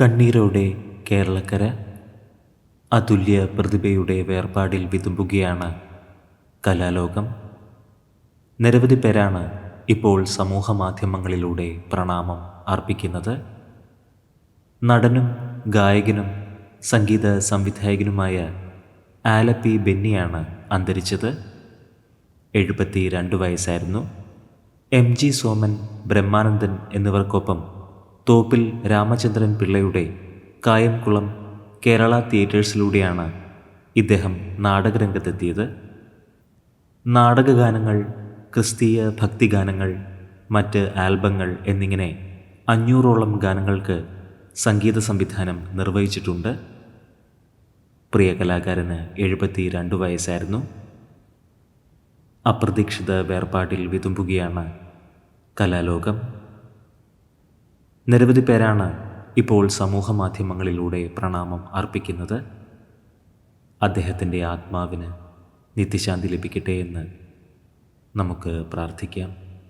കണ്ണീരോടെ കേരളക്കര അതുല്യ പ്രതിഭയുടെ വേർപാടിൽ വിതുമ്പുകയാണ് കലാലോകം. നിരവധി പേരാണ് ഇപ്പോൾ സമൂഹ മാധ്യമങ്ങളിലൂടെ പ്രണാമം അർപ്പിക്കുന്നത്. നടനും ഗായകനും സംഗീത സംവിധായകനുമായ ആലപ്പി ബെന്നിയാണ് അന്തരിച്ചത്. എഴുപത്തി രണ്ട് വയസ്സായിരുന്നു. എം ജി സോമൻ ബ്രഹ്മാനന്ദൻ എന്നിവർക്കൊപ്പം തോപ്പിൽ രാമചന്ദ്രൻ പിള്ളയുടെ കായംകുളം കേരള തിയേറ്റേഴ്സിലൂടെയാണ് ഇദ്ദേഹം നാടകരംഗത്തെത്തിയത്. നാടകഗാനങ്ങൾ ക്രിസ്തീയ ഭക്തിഗാനങ്ങൾ മറ്റ് ആൽബങ്ങൾ എന്നിങ്ങനെ അഞ്ഞൂറോളം ഗാനങ്ങൾക്ക് സംഗീത സംവിധാനം നിർവഹിച്ചിട്ടുണ്ട്. പ്രിയ കലാകാരന് എഴുപത്തി രണ്ട് വയസ്സായിരുന്നു. അപ്രതീക്ഷിത വേർപാടിൽ വിതുമ്പുകയാണ് കലാലോകം. നിരവധി പേരാണ് ഇപ്പോൾ സമൂഹ മാധ്യമങ്ങളിലൂടെ പ്രണാമം അർപ്പിക്കുന്നത്. അദ്ദേഹത്തിന്റെ ആത്മാവിന് നിത്യശാന്തി ലഭിക്കട്ടെ എന്ന് നമുക്ക് പ്രാർത്ഥിക്കാം.